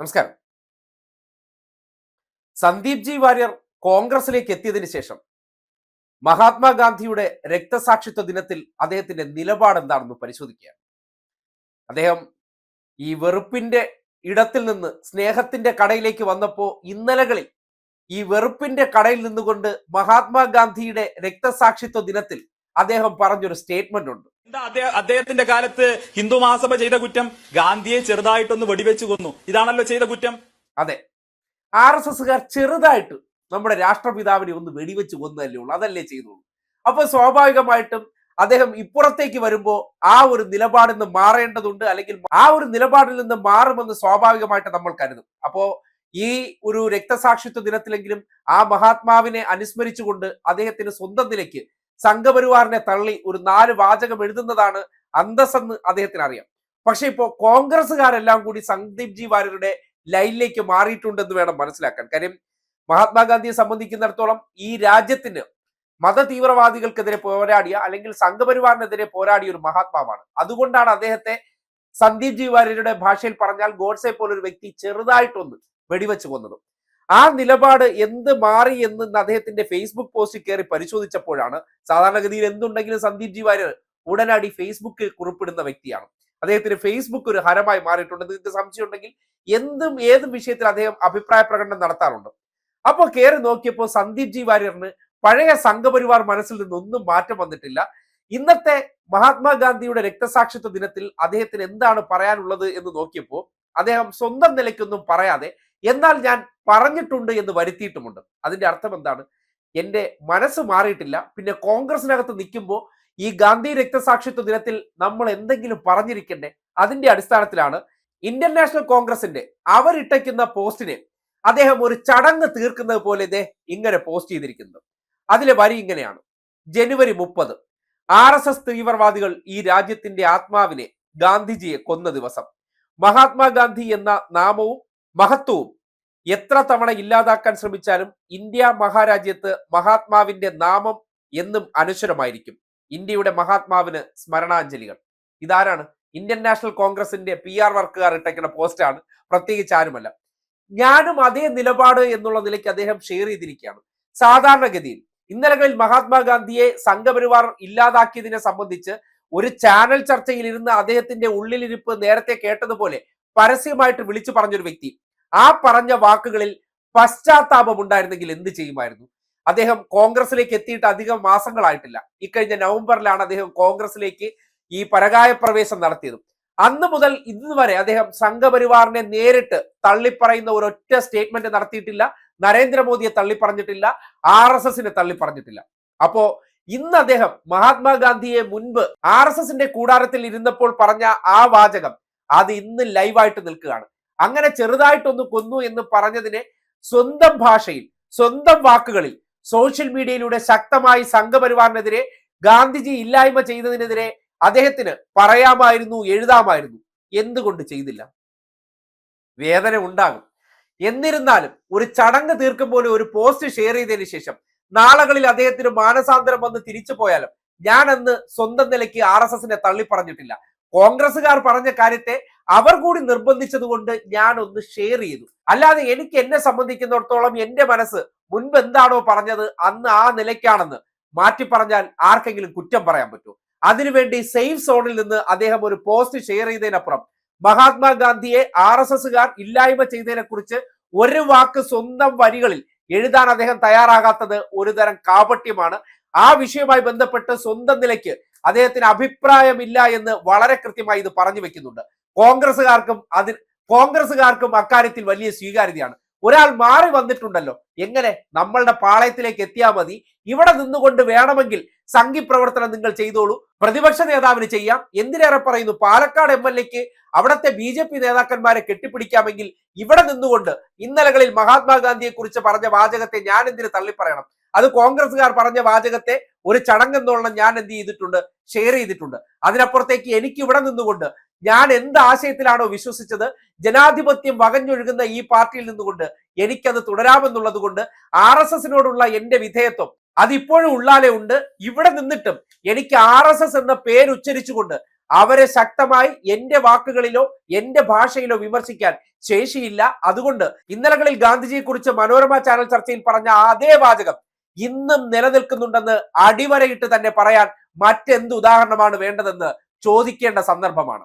നമസ്കാരം. സന്ദീപ് ജി വാര്യർ കോൺഗ്രസിലേക്ക് എത്തിയതിനു ശേഷം മഹാത്മാഗാന്ധിയുടെ രക്തസാക്ഷിത്വ ദിനത്തിൽ അദ്ദേഹത്തിന്റെ നിലപാട് എന്താണെന്ന് പരിശോധിക്കുകയാണ്. അദ്ദേഹം ഈ വെറുപ്പിന്റെ ഇടത്തിൽ നിന്ന് സ്നേഹത്തിന്റെ കടയിലേക്ക് വന്നപ്പോ ഇന്നലകളിൽ ഈ വെറുപ്പിന്റെ കടയിൽ നിന്നുകൊണ്ട് മഹാത്മാഗാന്ധിയുടെ രക്തസാക്ഷിത്വ ദിനത്തിൽ അദ്ദേഹം പറഞ്ഞൊരു സ്റ്റേറ്റ്മെന്റ് ഉണ്ട്. എന്താ അദ്ദേഹത്തിന്റെ കാലത്ത് ഹിന്ദു മഹാസഭ ചെയ്ത കുറ്റം? ഗാന്ധിയെ ചെറുതായിട്ടൊന്ന് വെടിവെച്ചു കൊന്നു. ഇതാണല്ലോ ചെയ്ത കുറ്റം? അതെ. ആർ എസ് എസ്സുകാർ ചെറുതായിട്ട് നമ്മുടെ രാഷ്ട്രപിതാവിനെ ഒന്ന് വെടിവെച്ച് കൊന്നതല്ലേ ഉള്ളൂ. അതല്ലേ ചെയ്തുള്ളൂ. അപ്പൊ സ്വാഭാവികമായിട്ടും അദ്ദേഹം ഇപ്പുറത്തേക്ക് വരുമ്പോ ആ ഒരു നിലപാടിൽ നിന്ന് മാറേണ്ടതുണ്ട് അല്ലെങ്കിൽ ആ ഒരു നിലപാടിൽ നിന്ന് മാറുമെന്ന് സ്വാഭാവികമായിട്ട് നമ്മൾ കരുതും. അപ്പോ ഈ ഒരു രക്തസാക്ഷിത്വ ദിനത്തിലെങ്കിലും ആ മഹാത്മാവിനെ അനുസ്മരിച്ചുകൊണ്ട് അദ്ദേഹത്തിന് സ്വന്തം നിലയ്ക്ക് സംഘപരിവാറിനെ തള്ളി ഒരു നാല് വാചകം എഴുതുന്നതാണ് അന്തസ്സെന്ന് അദ്ദേഹത്തിന് അറിയാം പക്ഷെ ഇപ്പോ കോൺഗ്രസ്സുകാരെല്ലാം കൂടി സന്ദീപ് ജി വാര്യരുടെ ലൈനിലേക്ക് മാറിയിട്ടുണ്ടെന്ന് വേണം മനസ്സിലാക്കാൻ. കാര്യം മഹാത്മാഗാന്ധിയെ സംബന്ധിക്കുന്നിടത്തോളം ഈ രാജ്യത്തിന് മത തീവ്രവാദികൾക്കെതിരെ പോരാടിയ അല്ലെങ്കിൽ സംഘപരിവാറിനെതിരെ പോരാടിയ ഒരു മഹാത്മാവാണ്. അതുകൊണ്ടാണ് അദ്ദേഹത്തെ സന്ദീപ് ജി വാര്യരുടെ ഭാഷയിൽ പറഞ്ഞാൽ ഗോഡ്സെ പോലൊരു വ്യക്തി ചെറുതായിട്ടൊന്ന് വെടിവെച്ച് കൊന്നത്. ആ നിലപാട് എന്ത് മാറി എന്ന് അദ്ദേഹത്തിന്റെ ഫേസ്ബുക്ക് പോസ്റ്റ് കയറി പരിശോധിച്ചപ്പോഴാണ് സാധാരണഗതിയിൽ എന്തുണ്ടെങ്കിലും സന്ദീപ് ജി വാര്യർ ഉടനടി ഫേസ്ബുക്കിൽ കുറിപ്പിടുന്ന വ്യക്തിയാണ്. അദ്ദേഹത്തിന് ഫേസ്ബുക്ക് ഒരു ഹരമായി മാറിയിട്ടുണ്ട്. നിങ്ങൾക്ക് സംശയം ഉണ്ടെങ്കിൽ എന്തും ഏതും വിഷയത്തിൽ അദ്ദേഹം അഭിപ്രായ പ്രകടനം നടത്താറുണ്ട്? അപ്പോൾ കയറി നോക്കിയപ്പോൾ സന്ദീപ് ജി വാര്യറിന് പഴയ സംഘപരിവാർ മനസ്സിൽ നിന്നൊന്നും മാറ്റം വന്നിട്ടില്ല. ഇന്നത്തെ മഹാത്മാഗാന്ധിയുടെ രക്തസാക്ഷിത്വ ദിനത്തിൽ അദ്ദേഹത്തിന് എന്താണ് പറയാനുള്ളത് എന്ന് നോക്കിയപ്പോൾ അദ്ദേഹം സ്വന്തം നിലയ്ക്കൊന്നും പറയാതെ എന്നാൽ ഞാൻ പറഞ്ഞിട്ടുണ്ട് എന്ന് വരുത്തിയിട്ടുമുണ്ട്. അതിന്റെ അർത്ഥം എന്താണ്? എന്റെ മനസ്സ് മാറിയിട്ടില്ല. പിന്നെ കോൺഗ്രസിനകത്ത് നിൽക്കുമ്പോൾ ഈ ഗാന്ധി രക്തസാക്ഷിത്വ ദിനത്തിൽ നമ്മൾ എന്തെങ്കിലും പറഞ്ഞിരിക്കണ്ടേ? അതിന്റെ അടിസ്ഥാനത്തിലാണ് ഇന്ത്യൻ നാഷണൽ കോൺഗ്രസിന്റെ അവരിട്ടയ്ക്കുന്ന പോസ്റ്റിനെ അദ്ദേഹം ഒരു ചടങ്ങ് തീർക്കുന്നത് പോലെ ഇതേ ഇങ്ങനെ പോസ്റ്റ് ചെയ്തിരിക്കുന്നത്. അതിലെ വരി ഇങ്ങനെയാണ്. ജനുവരി മുപ്പത് ആർ എസ് എസ് തീവ്രവാദികൾ ഈ രാജ്യത്തിന്റെ ആത്മാവിനെ ഗാന്ധിജിയെ കൊന്ന ദിവസം. മഹാത്മാഗാന്ധി എന്ന നാമവും മഹത്വവും. എത്ര തവണ ഇല്ലാതാക്കാൻ ശ്രമിച്ചാലും ഇന്ത്യ മഹാരാജ്യത്ത് മഹാത്മാവിന്റെ നാമം എന്നും അനശ്വരമായിരിക്കും. ഇന്ത്യയുടെ മഹാത്മാവിന് സ്മരണാഞ്ജലികൾ. ഇതാരാണ്? ഇന്ത്യൻ നാഷണൽ കോൺഗ്രസിന്റെ പി ആർ വർക്കുകാർ ഇട്ടേക്കുന്ന പോസ്റ്റാണ്. പ്രത്യേകിച്ച് ആരുമല്ല. ഞാനും അതേ നിലപാട് എന്നുള്ള നിലയ്ക്ക് അദ്ദേഹം ഷെയർ ചെയ്തിരിക്കുകയാണ്. സാധാരണഗതിയിൽ ഇന്നലകളിൽ മഹാത്മാഗാന്ധിയെ സംഘപരിവാർ ഇല്ലാതാക്കിയതിനെ സംബന്ധിച്ച് ഒരു ചാനൽ ചർച്ചയിൽ ഇരുന്ന് അദ്ദേഹത്തിന്റെ ഉള്ളിലിരിപ്പ് നേരത്തെ കേട്ടതുപോലെ പരസ്യമായിട്ട് വിളിച്ചു പറഞ്ഞൊരു വ്യക്തി ആ പറഞ്ഞ വാക്കുകളിൽ പശ്ചാത്താപം ഉണ്ടായിരുന്നെങ്കിൽ എന്ത് ചെയ്യുമായിരുന്നു? അദ്ദേഹം കോൺഗ്രസിലേക്ക് എത്തിയിട്ട് അധികം മാസങ്ങളായിട്ടില്ല. ഇക്കഴിഞ്ഞ നവംബറിലാണ് അദ്ദേഹം കോൺഗ്രസിലേക്ക് ഈ പരകായ പ്രവേശം നടത്തിയത്. അന്ന് മുതൽ ഇന്ന് വരെ അദ്ദേഹം സംഘപരിവാറിനെ നേരിട്ട് തള്ളിപ്പറയുന്ന ഒരൊറ്റ സ്റ്റേറ്റ്മെന്റ് നടത്തിയിട്ടില്ല. നരേന്ദ്രമോദിയെ തള്ളിപ്പറഞ്ഞിട്ടില്ല. ആർ എസ് എസിനെ തള്ളിപ്പറഞ്ഞിട്ടില്ല. അപ്പോ ഇന്ന് അദ്ദേഹം മഹാത്മാഗാന്ധിയെ മുൻപ് ആർ എസ് എസിന്റെ കൂടാരത്തിൽ ഇരുന്നപ്പോൾ പറഞ്ഞ ആ വാചകം അത് ഇന്ന് ലൈവായിട്ട് നിൽക്കുകയാണ്. അങ്ങനെ ചെറുതായിട്ടൊന്ന് കൊന്നു എന്ന് പറഞ്ഞതിനെ സ്വന്തം ഭാഷയിൽ സ്വന്തം വാക്കുകളിൽ സോഷ്യൽ മീഡിയയിലൂടെ ശക്തമായി സംഘപരിവാറിനെതിരെ ഗാന്ധിജി ഇല്ലായ്മ ചെയ്തതിനെതിരെ അദ്ദേഹത്തിന് പറയാമായിരുന്നു എഴുതാമായിരുന്നു. എന്തുകൊണ്ട് ചെയ്തില്ല? വേദന ഉണ്ടാകും. എന്നിരുന്നാലും ഒരു ചടങ്ങ് തീർക്കും പോലെ ഒരു പോസ്റ്റ് ഷെയർ ചെയ്തതിനു ശേഷം നാളകളിൽ അദ്ദേഹത്തിന് മാനസാന്തരം വന്ന് തിരിച്ചു പോയാലും ഞാൻ അന്ന് സ്വന്തം നിലയ്ക്ക് ആർ എസ് എസിനെ തള്ളിപ്പറഞ്ഞിട്ടില്ല. കോൺഗ്രസ്സുകാർ പറഞ്ഞ കാര്യത്തെ അവർ കൂടി നിർബന്ധിച്ചതുകൊണ്ട് ഞാൻ ഒന്ന് ഷെയർ ചെയ്തു. അല്ലാതെ എനിക്ക് എന്നെ സംബന്ധിക്കുന്നിടത്തോളം എന്റെ മനസ്സ് മുൻപ് എന്താണോ പറഞ്ഞത് അന്ന് ആ നിലയ്ക്കാണെന്ന് മാറ്റി പറഞ്ഞാൽ ആർക്കെങ്കിലും കുറ്റം പറയാൻ പറ്റൂ? അതിനുവേണ്ടി സേഫ് സോണിൽ നിന്ന് അദ്ദേഹം ഒരു പോസ്റ്റ് ഷെയർ ചെയ്തതിനപ്പുറം മഹാത്മാഗാന്ധിയെ ആർ എസ് എസുകാർ ഇല്ലായ്മ ചെയ്തതിനെ കുറിച്ച് ഒരു വാക്ക് സ്വന്തം വരികളിൽ എഴുതാൻ അദ്ദേഹം തയ്യാറാകാത്തത് ഒരു തരം കാപട്യമാണ്. ആ വിഷയവുമായി ബന്ധപ്പെട്ട് സ്വന്തം നിലയ്ക്ക് അദ്ദേഹത്തിന് അഭിപ്രായമില്ല എന്ന് വളരെ കൃത്യമായി ഇത് പറഞ്ഞു വെക്കുന്നുണ്ട്. കോൺഗ്രസ്സുകാർക്കും അതിൽ കോൺഗ്രസ്സുകാർക്കും അക്കാര്യത്തിൽ വലിയ സ്വീകാര്യതയാണ്. ഒരാൾ മാറി വന്നിട്ടുണ്ടല്ലോ. എങ്ങനെ? നമ്മളുടെ പാളയത്തിലേക്ക് എത്തിയാൽ മതി. ഇവിടെ നിന്നുകൊണ്ട് വേണമെങ്കിൽ സംഘി പ്രവർത്തനം നിങ്ങൾ ചെയ്തോളൂ. പ്രതിപക്ഷ നേതാവിന് ചെയ്യാം. എന്തിനേറെ പറയുന്നു? പാലക്കാട് എം എൽ എക്ക് അവിടുത്തെ ബി ജെ പി നേതാക്കന്മാരെ കെട്ടിപ്പിടിക്കാമെങ്കിൽ ഇവിടെ നിന്നുകൊണ്ട് ഇന്നലകളിൽ മഹാത്മാഗാന്ധിയെ കുറിച്ച് പറഞ്ഞ വാചകത്തെ ഞാൻ എന്തിന് തള്ളിപ്പറയണം? അത് കോൺഗ്രസ്സുകാർ പറഞ്ഞ വാചകത്തെ ഒരു ചടങ്ങെന്നോളം ഞാൻ എന്ത് ചെയ്തിട്ടുണ്ട്? ഷെയർ ചെയ്തിട്ടുണ്ട്. അതിനപ്പുറത്തേക്ക് എനിക്ക് ഇവിടെ നിന്നുകൊണ്ട് ഞാൻ എന്ത് ആശയത്തിലാണോ വിശ്വസിച്ചത് ജനാധിപത്യം വകഞ്ഞൊഴുകുന്ന ഈ പാർട്ടിയിൽ നിന്നുകൊണ്ട് എനിക്കത് തുടരാമെന്നുള്ളത് കൊണ്ട് ആർ എസ് എസിനോടുള്ള എന്റെ വിധേയത്വം അതിപ്പോഴും ഉള്ളാലേ ഉണ്ട്. ഇവിടെ നിന്നിട്ടും എനിക്ക് ആർ എസ് എസ് എന്ന പേരുച്ചരിച്ചുകൊണ്ട് അവരെ ശക്തമായി എന്റെ വാക്കുകളിലോ എന്റെ ഭാഷയിലോ വിമർശിക്കാൻ ശേഷിയില്ല. അതുകൊണ്ട് ഇന്നലകളിൽ ഗാന്ധിജിയെ കുറിച്ച് മനോരമ ചാനൽ ചർച്ചയിൽ പറഞ്ഞ അതേ വാചകം ഇന്നും നിലനിൽക്കുന്നുണ്ടെന്ന് അടിവരയിട്ട് തന്നെ പറയാൻ മറ്റെന്ത് ഉദാഹരണമാണ് വേണ്ടതെന്ന് ചോദിക്കേണ്ട സന്ദർഭമാണ്.